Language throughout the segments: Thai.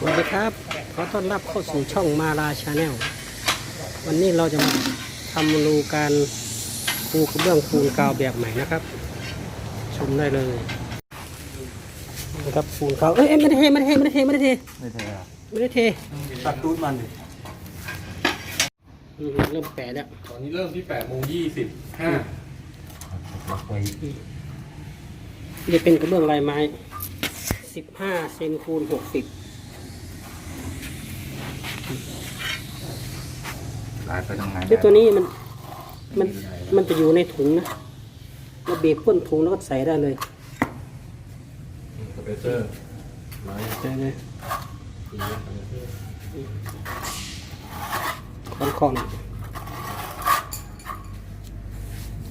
สวัสดีครับ ขอต้อนรับเข้าสู่ช่องมาลาชาแนล วันนี้เราจะมาทำรูการปูกระเบื้องปูนกาวแบบใหม่นะครับ ชมได้เลยนะครับปูนกาว เอ้ยเอ้ยไม่ได้เทไม่ได้เทไม่ได้เทไม่ได้เทไม่ใช่อะไม่ได้เท ตัดตูดมันดิอืมเริ่มแปะแล้ว ตอนนี้เริ่มที่8โมง25ล็อกไว้จะเป็นกระเบื้องลายไม้ 15 เซนคูณ 60 ลายไปทางไหนด้วยตัวนี้มันมันมันจะอยู่ในถุงนะเราบีบก้นถุงแล้วก็ใส่ได้เลยสเปเซอร์ไม้ใส่เลยปีนะสเปเซอร์ของของ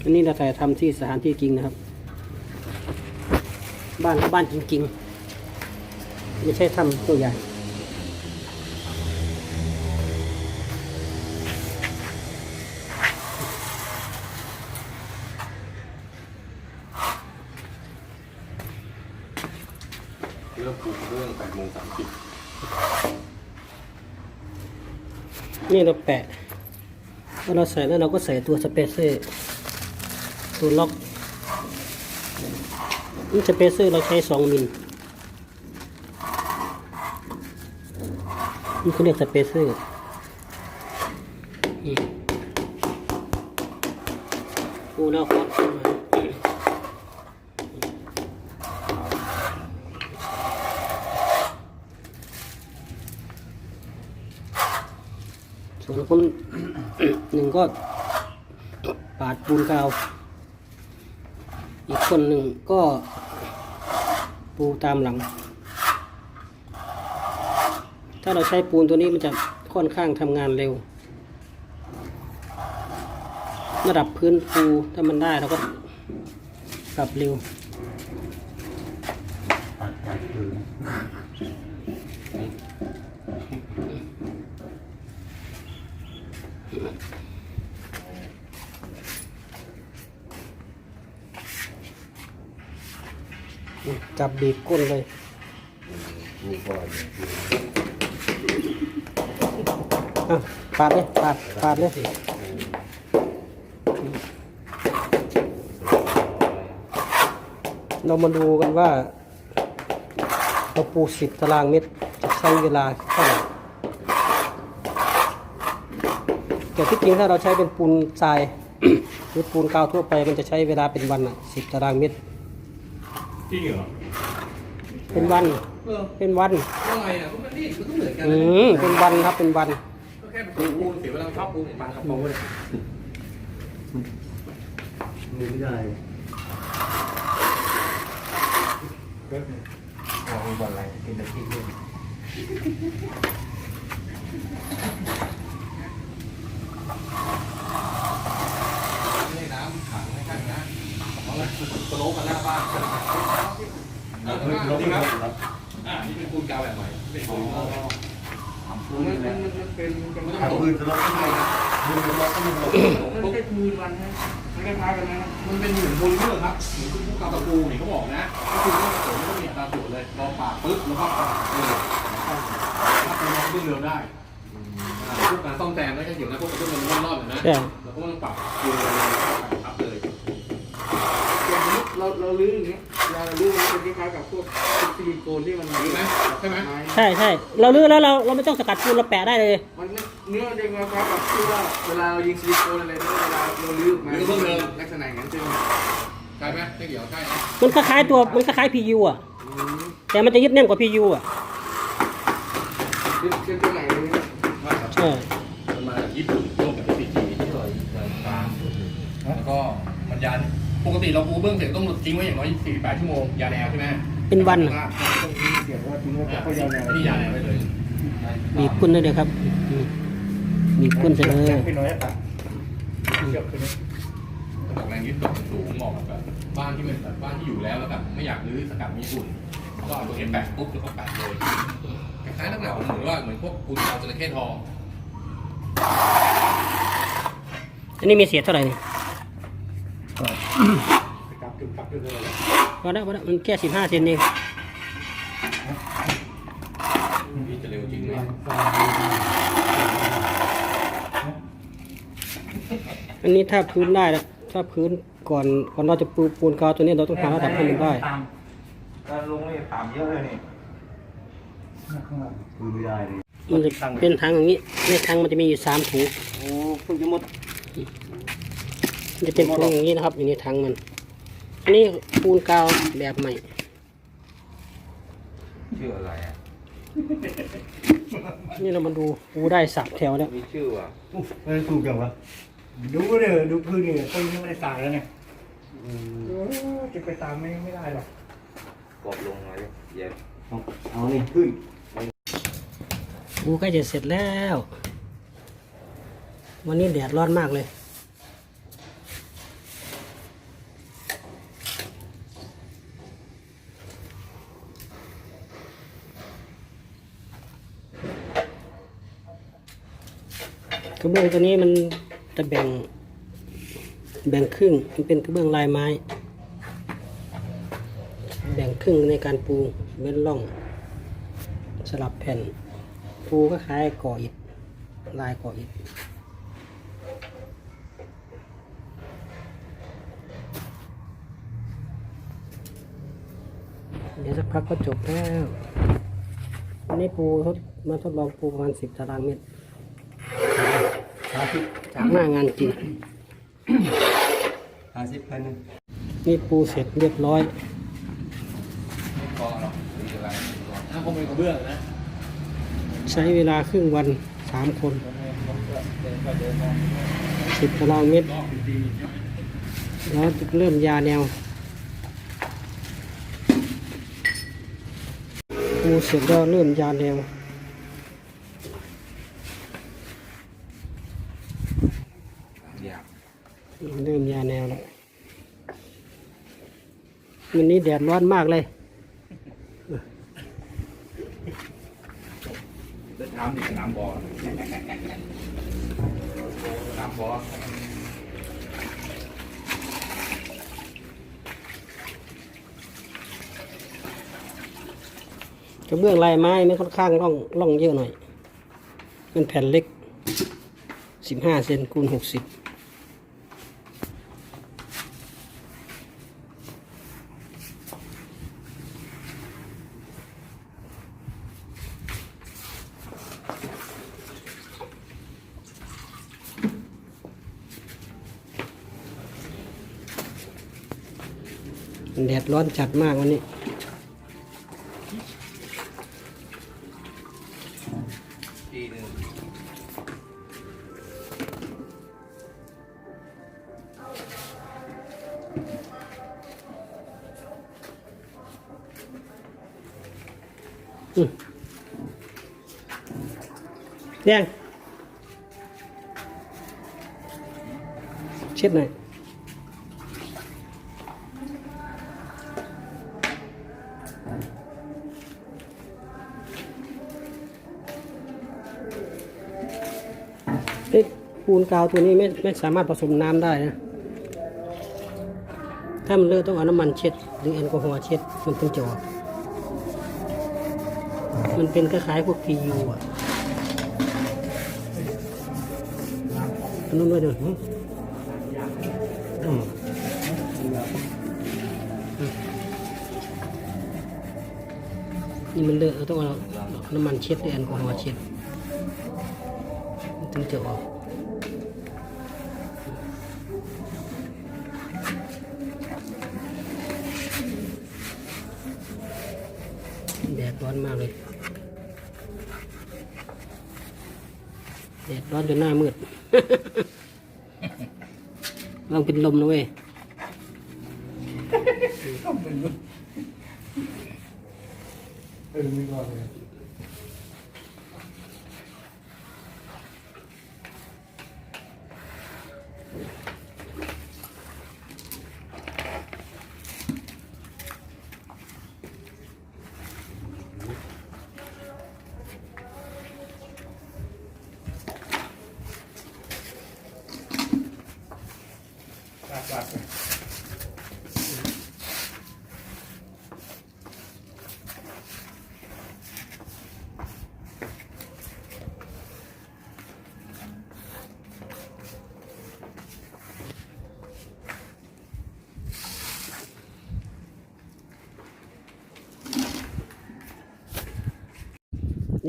อันนี้เราถ่ายทำที่สถานที่จริงนะครับ บ้านก็บ้านจริงๆ ไม่ใช่ทำตัวใหญ่ ริ่มปลูกเรื่อง8โมง30นี่เราแปะพอเราใส่แล้วเราก็ใส่ตัวสเปเซอร์ตัวล็อกนี่สเปเซอร์เราใช้สองมิลนี่เขาเรียกสเปเซอร์นี่โอ้แล้วคอดขึ้นมาส่วน คนหนึ่งก็ปาดปูนกาว อีกคนหนึ่งก็ปูตามหลัง ถ้าเราใช้ปูนตัวนี้มันจะค่อนข้างทำงานเร็ว ระดับพื้นปูถ้ามันได้เราก็ปรับเร็ว ปัดปัดคือ จับบีบก้นเลยดูก่อนอะปาดเลยปาดปาดเลยเรามาดูกันว่า เราปูสิบตารางเมตรจะใช้เวลาเท่าไหร่แต่ที่จริงถ้าเราใช้เป็นปูนทราย หรือปูนกาวทั่วไปมันจะใช้เวลาเป็นวันอะสิบตารางเมตรจริงเหรอ เป็นวัน เออเป็นวันว่าไงอะก็มันนี่มันก็เหมือนกันอืนะมเป็นวันครับ เป็นวัน ก็แค่ปลูกปูนเสียเวลาชอบปูนปันกระโปรงเลยมือไม่ได้เว็บเนี่ยเอาบอลอะไรกินตะกี้ด้วยนี่น้ำขังไม่ขังนะเอาละสโลปกันหน้าบ้าน เอาละจริงครับอ่านี่เป็นปูนกาวแบบใหม่เป็นปูนพูดเลยนมันเป็นมันต้องตกปืนจะล็อกขึ้นมาปืนจะล็อกขึ้นมามันเป็นคืนวันนะมันคล้ายๆกันนะมันเป็นเหมือนโพลิเมอร์ครับเหมือนพวกกาวตะปูนี่เขาบอกนะก็คือว่าผสมก็มีอัตาส่วนเลยรอปากปึ๊บแล้วก็ปากเออถ้าปูนมันขึ้นเร็วได้พวกการซ่อมแซมไม่ใช่เกี่ยวนะพวกกระตุ้นมันรอดๆนะใช่เราก็ต้องปรับดูเลยครับเลย เราเราลื้ออย่างเงี้ยเราลื้อมันเป็นคล้ายๆกับพวกซิลิโคนที่มันรู้ไหมใช่ไหมไม้ใช่ใช่เราลื้อแล้วเราเราไม่ต้องสกัดปูนเราแปะได้เลยมันเนื้อมันจะคล้ายๆกับที่ว่าเวลาเรายิงซิลิโคนอะไรเนี่ยเวลาเราลื้อออกมาลักษณะอย่างนั้นใช่ไหมใช่ไหมไม่เกี่ยวใช่นะมันคล้ายๆตัวมันคล้ายๆ PU อะอืมแต่มันจะยึดแน่นกว่า PU อะเป็นเป็นตัวไหนเลยนะว่าครับใช่มันมาจากญี่ปุ่นร่วมกับ PCG ที่ลอยกลางแล้วก็มันยัน ปกติเราปูเบื้องเสร็จต้องทิ้งไว้อย่างน้อย48ชั่วโมงยาแนวใช่ไหมเป็นวันตรงนี้เสียบว่าทิ้งไว้กับพยาแนวที่ยาแนวไปเลยบีบก้นได้เลยครับอืมบีบก้นเสร็จเลยพี่น้อยอะเสียบตัวนี้ระบบแรงยึดแบบสูงเหมาะกับแบบบ้านที่เป็นแบบบ้านที่อยู่แล้วแล้วแบบไม่อยากรื้อสกัดมีฝุ่นก็เอาตัวเอ็มแปะปุ๊บแล้วก็แปะเลยคล้ายๆลักษณะเหมือนว่าเหมือนพวกปูนกาวจระเข้ทองอันนี้มีเสียเท่าไหร่นี่กลับจุดกลับจุดเลย พอแล้วพอแล้วมันแค่สิบห้าเซนเองพี่เจเนี่ยอันนี้ถ้าพื้นได้แล้วถ้าพื้นก่อนก่อนเราจะปูปูนกาวตัวนี้เราต้องหาระดับให้มันได้ตามการลงนี่ตามเยอะเลยนี่คือไม่ได้เลยมันจะเป็นทางอย่างนี้ในทางมันจะมีอยู่สามถุงโอ้เพิ่งจะหมดมัน จะเป็นถุงอย่างนี้นะครับอยู่ในทางมัน อันนี้ปูนกาวแบบใหม่ชื่ออะไรอะนี่เรามาดูปูได้สับแถวแล้วมีชื่อว่ะเออถูกอย่างวะดูเลยดูพื้นนี่ต้นนี้ไม่ได้สร้างแล้วเนี่ยโอ้จะไปตามไม่ไม่ได้หรอกกดลงมาเลยเย็บเอานี่ขึ้นปูใกล้จะเสร็จแล้ว วันนี้แดดร้อนมากเลย กระเบื้องตัวนี้มันจะแบ่ง แบ่งครึ่งมันเป็นกระเบื้องลายไม้ แบ่งครึ่งในการปูเว้นร่อง สลับแผ่น ปูก็คล้ายก่ออิฐลายก่ออิฐเดี๋ยวสักพักก็จบแล้ว วันนี้ปูทดมาทดลองปูประมาณสิบตารางเมตร จากหน้างานจริงห้าสิบพันนี่ปูเสร็จเรียบร้อยพอหรอกมีอะไรถ้าคงเป็นกระเบื้องนะ ใช้เวลาครึ่งวันสามคนสิบตารางเมตรแล้วจะเริ่มยาแนวปูเสร็จแล้วเริ่มยาแนว อยาก เริ่มยาแนวแล้ววันนี้แดดร้อนมากเลยเดินน้ำดิน้ำบ่อน้ำบ่อกระเบื้องลายไม้ไม่ค่อนข้างร่องร่องเยอะหน่อย เป็นแผ่นเล็กสิบห้าเซนคูณหกสิบ แดดร้อนจัดมากวันนี้ทีหนึ่ ปูนกาวตัวนี้ไม่ไม่สามารถผสมน้ำได้นะ ถ้ามันเลอะต้องเอาน้ำมันเช็ด หรือแอลกอฮอล์เช็ดมันถึงจะออกมันเป็นคล้ายๆพวก PU อะอันนู้นด้วยเดี๋ยวนี่มันเลอะต้องเอาน้ำมันเช็ดด้วยแอลกอฮอล์เช็ดมันถึงจะออก ร้อนมากเลยแดดร้อนจนหน้ามืด ลองเป็นลมนะเว้ยเออมีก่อนเลย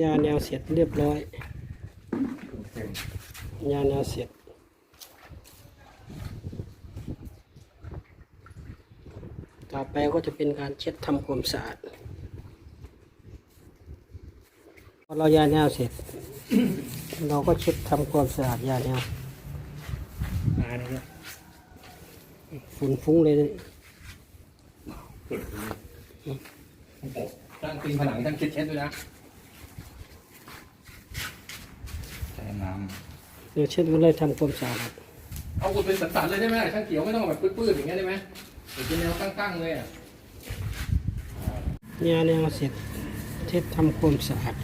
ยาแนวเสร็จเรียบร้อย ยาแนวเสร็จต่อไปก็จะเป็นการเช็ดทำความสะอาดพอเรายาแนวเสร็จ เราก็เช็ดทำความสะอาดยาแนวงานี่ฝุ่นฟุ้งเลยนะตั้งตีนผนังตั้งเช็ดๆด้วยนะ ใช้น้ เดี๋ยวเช็ดก็เลยทำความสะอาดเอาอุดเป็นสันๆเลยได้ไหมช่างเขียวไม่ต้องแบบปื้ดๆอย่างเงี้ยได้ไหมหรือเป็นแนวตั้งๆเลยอะยาแนวเสร็จเช็ดทำความสะอาด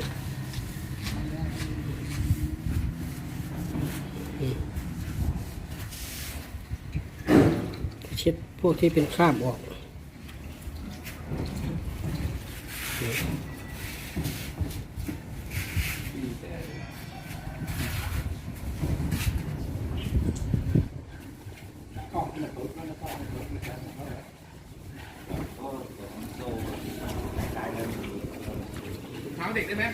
อืมเช็ดพวกที่เป็นคราบออก เท้าเด็กได้ไหม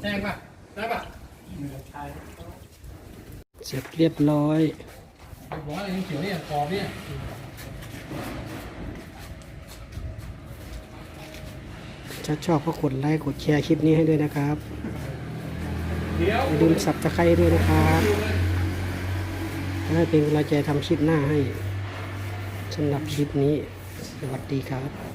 แจ้งป่ะ ได้ป่ะ เสร็จเรียบร้อยบอกว่าอะไรเขียวเนี่ยขอบเนี่ยถ้าชอบก็กดไลค์กดแชร์คลิปนี้ให้ด้วยนะครับอย่าลืมสับตะไคร้ด้วยนะครับจะได้เป็นกำลังใจทำคลิปหน้าให้สำหรับคลิปนี้ สวัสดีครับ